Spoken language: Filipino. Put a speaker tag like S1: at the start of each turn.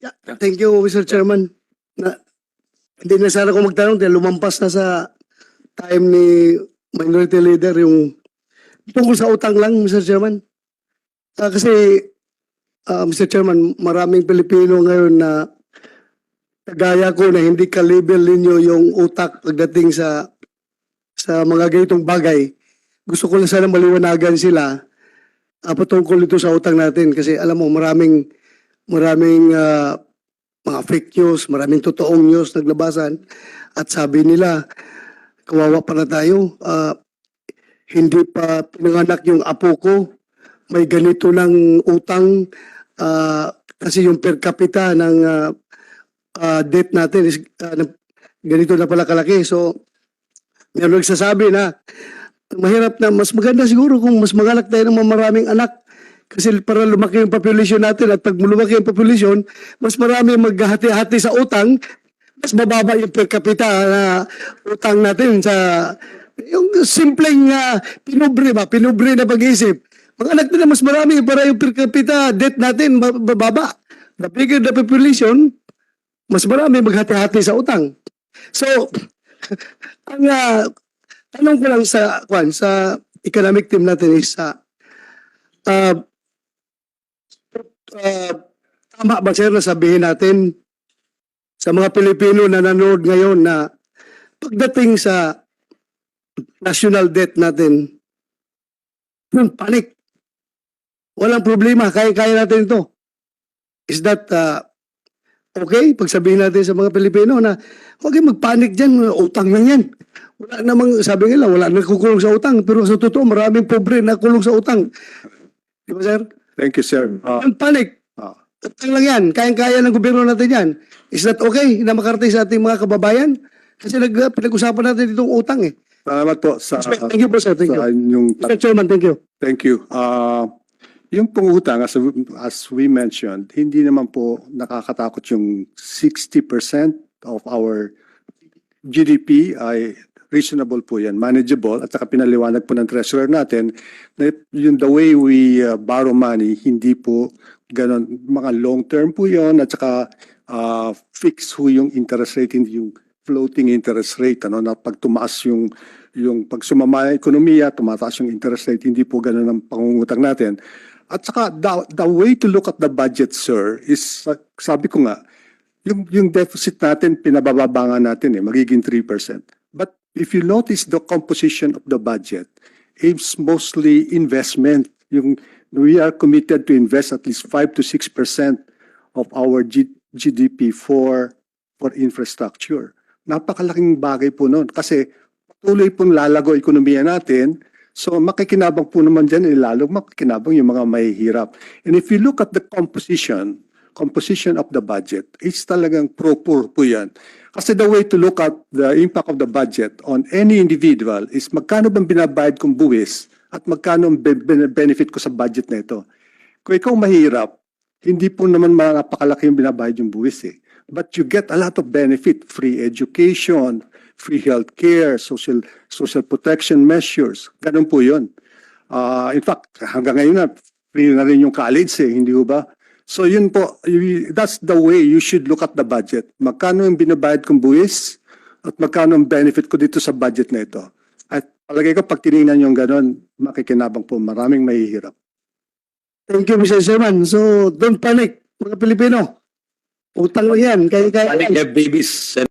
S1: Yeah, thank you, Mr. Chairman. Na, hindi na sana ako magtanong dahil lumampas na sa time ni Minority Leader yung tungkol sa utang lang, Mr. Chairman. Ah, kasi, ah, Mr. Chairman, maraming Pilipino ngayon na kagaya ko na hindi ka-label ninyo yung utak pagdating sa sa mga ganitong bagay. Gusto ko lang sana maliwanagan sila uh, patungkol ito sa utang natin kasi alam mo maraming maraming ah, mga fake news, maraming totoong news naglabasan at sabi nila kawawa pa na tayo ah, hindi pa pinanganak yung apo ko. May ganito ng utang ah, kasi yung per capita ng ah, ah, debt natin is na- ganito na pala kalaki. So meron nagsasabi na mahirap na mas maganda siguro kung mas magalak tayo ng maraming anak kasi para lumaki yung population natin at pag lumaki yung population, mas marami maghahati-hati sa utang, mas mababa yung per capita na utang natin sa yung simpleng uh, pinubre ba, pinubre na pag-isip. Mga anak nila mas marami para yung per capita debt natin ba- bababa. The bigger the population, mas marami maghati-hati sa utang. So, ang uh, tanong ko lang sa kwan sa economic team natin is uh, uh, uh, tama ba sir na sabihin natin sa mga Pilipino na nanood ngayon na pagdating sa national debt natin, yung panic. Walang problema, kaya-kaya natin ito. Is that uh, okay? Pag sabihin natin sa mga Pilipino na huwag kayong magpanik dyan, utang lang yan. Wala namang, sabi nila, wala nang kukulong sa utang. Pero sa totoo, maraming pobre na kulong sa utang. Di ba, sir?
S2: Thank you, sir. Uh,
S1: Ang panic.
S2: Ah.
S1: Utang lang yan. Kayang-kaya ng gobyerno natin yan. Is that okay na makarating sa ating mga kababayan? Kasi nag, pinag-usapan natin itong utang eh.
S2: salamat po sa,
S1: Thank you po, sir. Thank you.
S2: sa inyong
S1: Mr. Chairman, thank you.
S2: Thank you. Uh, yung pangutang, as, as we mentioned, hindi naman po nakakatakot yung 60% of our GDP ay reasonable po yan, manageable, at saka pinaliwanag po ng treasurer natin na yung the way we uh, borrow money, hindi po ganon, mga long term po yon at saka uh, fix ho yung interest rate, hindi yung floating interest rate, ano, na pag tumaas yung yung pag sumama ang ekonomiya, tumataas yung interest rate, hindi po ganun ang pangungutang natin. At saka, the, the way to look at the budget, sir, is, uh, sabi ko nga, yung, yung deficit natin, pinabababa nga natin eh, magiging 3%. But if you notice the composition of the budget, it's mostly investment. Yung, we are committed to invest at least 5 to 6% of our G- GDP for, for infrastructure. Napakalaking bagay po noon kasi patuloy pong lalago ekonomiya natin. So makikinabang po naman dyan, eh, lalo makikinabang yung mga mahihirap. And if you look at the composition, composition of the budget, it's talagang pro-poor po yan. Kasi the way to look at the impact of the budget on any individual is magkano bang binabayad kong buwis at magkano ang be- be- benefit ko sa budget na ito. Kung ikaw mahirap, hindi po naman napakalaki yung binabayad yung buwis eh. But you get a lot of benefit, free education, free health care, social, social protection measures. Ganun po yun. Ah, in fact, hanggang ngayon na, free na rin yung college eh, hindi ba? So yun po, that's the way you should look at the budget. Magkano yung binabayad kong buwis at magkano ang benefit ko dito sa budget na ito. At palagay ko, pag tinignan yung ganun, makikinabang po, maraming mahihirap.
S1: Thank you, Mr. Chairman. So, don't panic, mga Pilipino. Utang lang yan. Kaya-kaya
S3: Panic
S1: yan.
S3: have babies.